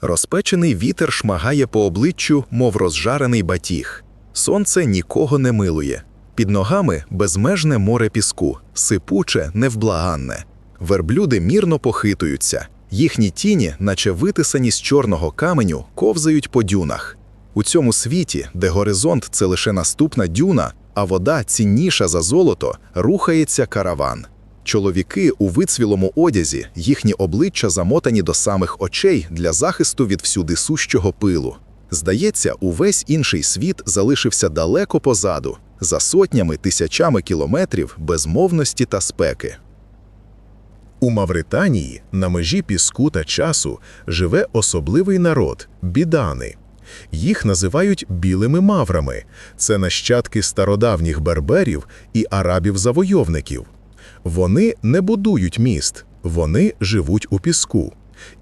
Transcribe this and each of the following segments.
Розпечений вітер шмагає по обличчю, мов розжарений батіг. Сонце нікого не милує. Під ногами безмежне море піску, сипуче, невблаганне. Верблюди мірно похитуються. Їхні тіні, наче витисані з чорного каменю, ковзають по дюнах. У цьому світі, де горизонт це лише наступна дюна, а вода цінніша за золото, рухається караван. Чоловіки у вицвілому одязі, їхні обличчя замотані до самих очей для захисту від всюди сущого пилу. Здається, увесь інший світ залишився далеко позаду, за сотнями тисячами кілометрів безмовності та спеки. У Мавританії на межі піску та часу живе особливий народ бідани. Їх називають білими маврами. Це нащадки стародавніх берберів і арабів-завойовників. Вони не будують міст, вони живуть у піску.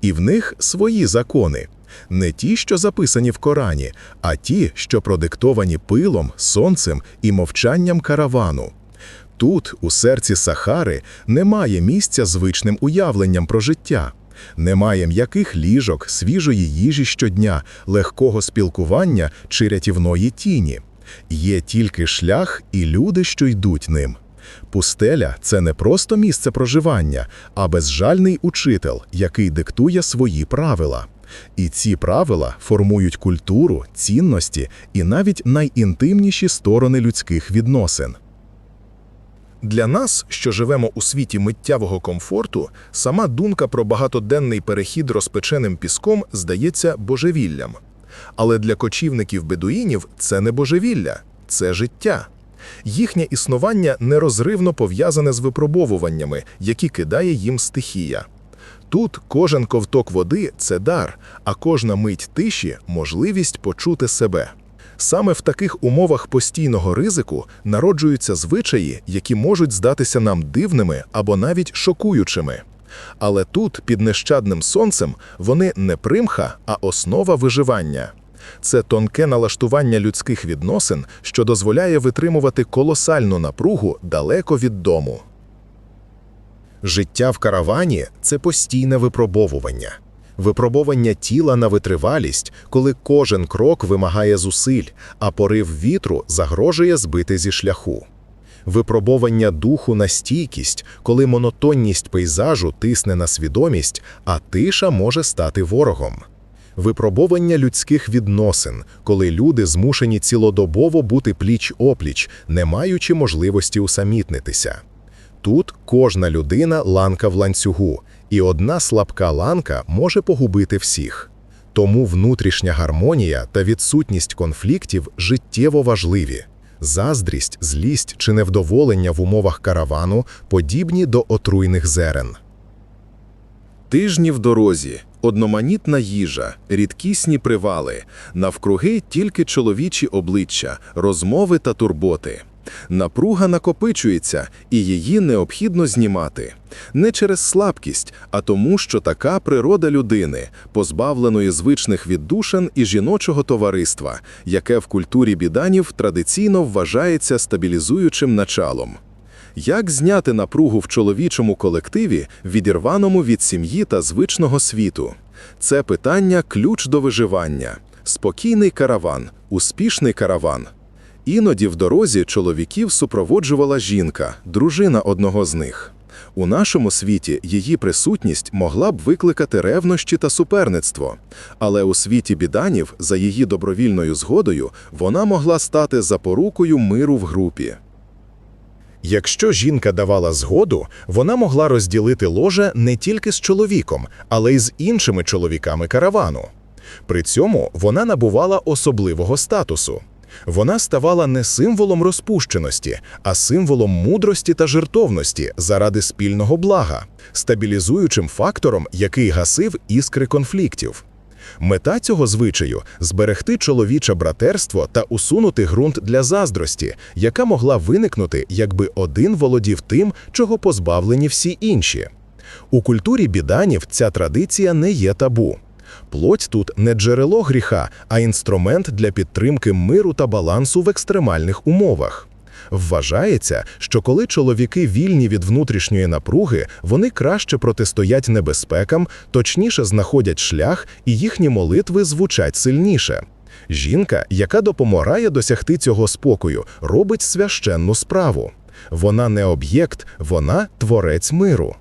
І в них свої закони. Не ті, що записані в Корані, а ті, що продиктовані пилом, сонцем і мовчанням каравану. Тут, у серці Сахари, немає місця звичним уявленням про життя. Немає м'яких ліжок, свіжої їжі щодня, легкого спілкування чи рятівної тіні. Є тільки шлях і люди, що йдуть ним. Пустеля це не просто місце проживання, а безжальний учитель, який диктує свої правила. І ці правила формують культуру, цінності і навіть найінтимніші сторони людських відносин. Для нас, що живемо у світі миттєвого комфорту, сама думка про багатоденний перехід розпеченим піском здається божевіллям. Але для кочівників-бедуїнів це не божевілля, це життя. Їхнє існування нерозривно пов'язане з випробовуваннями, які кидає їм стихія. Тут кожен ковток води це дар, а кожна мить тиші можливість почути себе. Саме в таких умовах постійного ризику народжуються звичаї, які можуть здатися нам дивними або навіть шокуючими. Але тут, під нещадним сонцем, вони не примха, а основа виживання. Це тонке налаштування людських відносин, що дозволяє витримувати колосальну напругу далеко від дому. Життя в каравані це постійне випробовування. Випробовання тіла на витривалість, коли кожен крок вимагає зусиль, а порив вітру загрожує збити зі шляху. Випробовання духу на стійкість, коли монотонність пейзажу тисне на свідомість, а тиша може стати ворогом. Випробовання людських відносин, коли люди змушені цілодобово бути пліч-опліч, не маючи можливості усамітнитися. Тут кожна людина ланка в ланцюгу, і одна слабка ланка може погубити всіх. Тому внутрішня гармонія та відсутність конфліктів життєво важливі. Заздрість, злість чи невдоволення в умовах каравану подібні до отруйних зерен. Тижні в дорозі, одноманітна їжа, рідкісні привали, навкруги тільки чоловічі обличчя, розмови та турботи. Напруга накопичується, і її необхідно знімати. Не через слабкість, а тому, що така природа людини, позбавленої звичних віддушин і жіночого товариства, яке в культурі біданів традиційно вважається стабілізуючим началом. Як зняти напругу в чоловічому колективі, відірваному від сім'ї та звичного світу? Це питання ключ до виживання. Спокійний караван, успішний караван. Іноді в дорозі чоловіків супроводжувала жінка, дружина одного з них. У нашому світі її присутність могла б викликати ревнощі та суперництво, але у світі біданів, за її добровільною згодою, вона могла стати запорукою миру в групі. Якщо жінка давала згоду, вона могла розділити ложе не тільки з чоловіком, але й з іншими чоловіками каравану. При цьому вона набувала особливого статусу. Вона ставала не символом розпущеності, а символом мудрості та жертовності заради спільного блага, стабілізуючим фактором, який гасив іскри конфліктів. Мета цього звичаю зберегти чоловіче братерство та усунути ґрунт для заздрості, яка могла виникнути, якби один володів тим, чого позбавлені всі інші. У культурі біданів ця традиція не є табу. Плоть тут не джерело гріха, а інструмент для підтримки миру та балансу в екстремальних умовах. Вважається, що коли чоловіки вільні від внутрішньої напруги, вони краще протистоять небезпекам, точніше знаходять шлях, і їхні молитви звучать сильніше. Жінка, яка допомагає досягти цього спокою, робить священну справу. Вона не об'єкт, вона творець миру.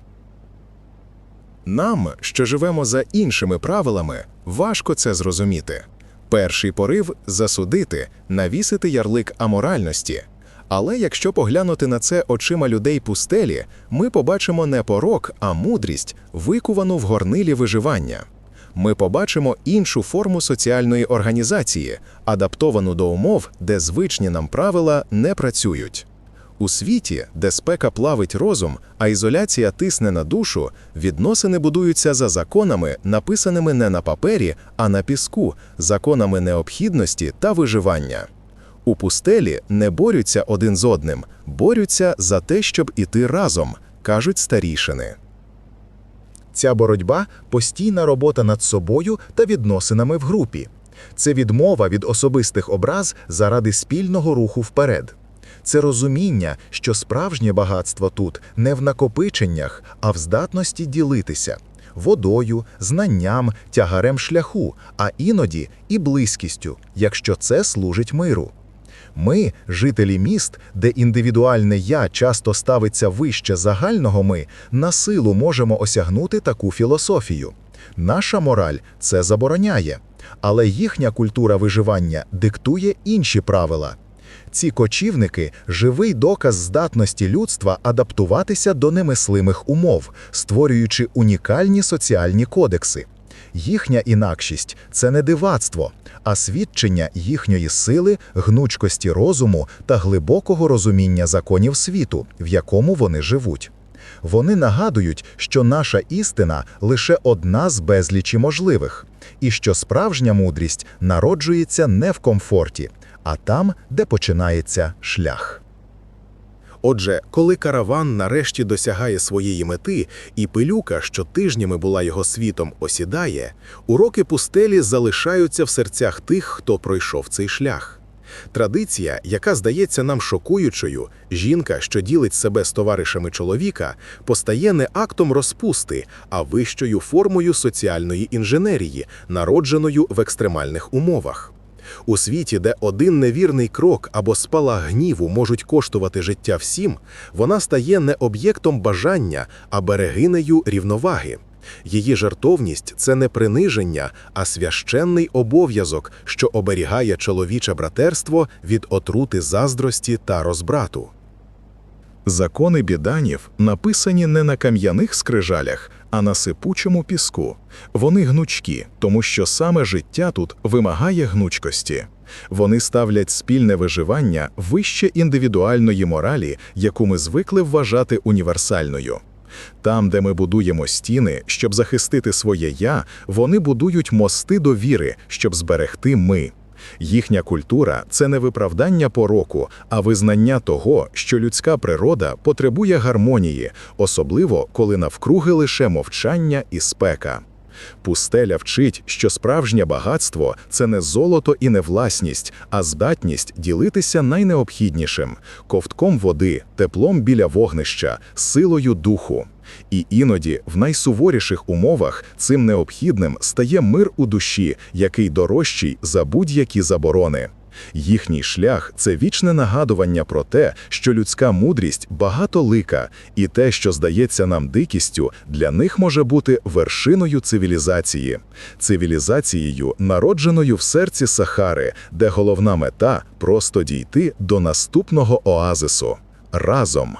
Нам, що живемо за іншими правилами, важко це зрозуміти. Перший порив засудити, навісити ярлик аморальності. Але якщо поглянути на це очима людей пустелі, ми побачимо не порок, а мудрість, викувану в горнилі виживання. Ми побачимо іншу форму соціальної організації, адаптовану до умов, де звичні нам правила не працюють. У світі, де спека плавить розум, а ізоляція тисне на душу, відносини будуються за законами, написаними не на папері, а на піску, законами необхідності та виживання. У пустелі не борються один з одним, борються за те, щоб іти разом, кажуть старішини. Ця боротьба постійна робота над собою та відносинами в групі. Це відмова від особистих образ заради спільного руху вперед. Це розуміння, що справжнє багатство тут не в накопиченнях, а в здатності ділитися водою, знанням, тягарем шляху, а іноді і близькістю, якщо це служить миру. Ми, жителі міст, де індивідуальне я часто ставиться вище загального ми, на силу можемо осягнути таку філософію. Наша мораль це забороняє, але їхня культура виживання диктує інші правила. Ці кочівники живий доказ здатності людства адаптуватися до немислимих умов, створюючи унікальні соціальні кодекси. Їхня інакшість це не дивацтво, а свідчення їхньої сили, гнучкості розуму та глибокого розуміння законів світу, в якому вони живуть. Вони нагадують, що наша істина лише одна з безлічі можливих, і що справжня мудрість народжується не в комфорті, а там, де починається шлях. Отже, коли караван нарешті досягає своєї мети, і пилюка, що тижнями була його світом, осідає, уроки пустелі залишаються в серцях тих, хто пройшов цей шлях. Традиція, яка здається нам шокуючою, жінка, що ділить себе з товаришами чоловіка, постає не актом розпусти, а вищою формою соціальної інженерії, народженою в екстремальних умовах. У світі, де один невірний крок або спалах гніву можуть коштувати життя всім, вона стає не об'єктом бажання, а берегинею рівноваги. Її жертовність це не приниження, а священний обов'язок, що оберігає чоловіче братерство від отрути заздрості та розбрату. Закони біданів написані не на кам'яних скрижалях, а на сипучому піску. Вони гнучкі, тому що саме життя тут вимагає гнучкості. Вони ставлять спільне виживання вище індивідуальної моралі, яку ми звикли вважати універсальною. Там, де ми будуємо стіни, щоб захистити своє я, вони будують мости довіри, щоб зберегти ми. Їхня культура це не виправдання пороку, а визнання того, що людська природа потребує гармонії, особливо коли навкруги лише мовчання і спека. Пустеля вчить, що справжнє багатство це не золото і не власність, а здатність ділитися найнеобхіднішим ковтком води, теплом біля вогнища, силою духу. І іноді, в найсуворіших умовах, цим необхідним стає мир у душі, який дорожчий за будь-які заборони. Їхній шлях це вічне нагадування про те, що людська мудрість багатолика, і те, що здається нам дикістю, для них може бути вершиною цивілізації, цивілізацією, народженою в серці Сахари, де головна мета просто дійти до наступного оазису разом.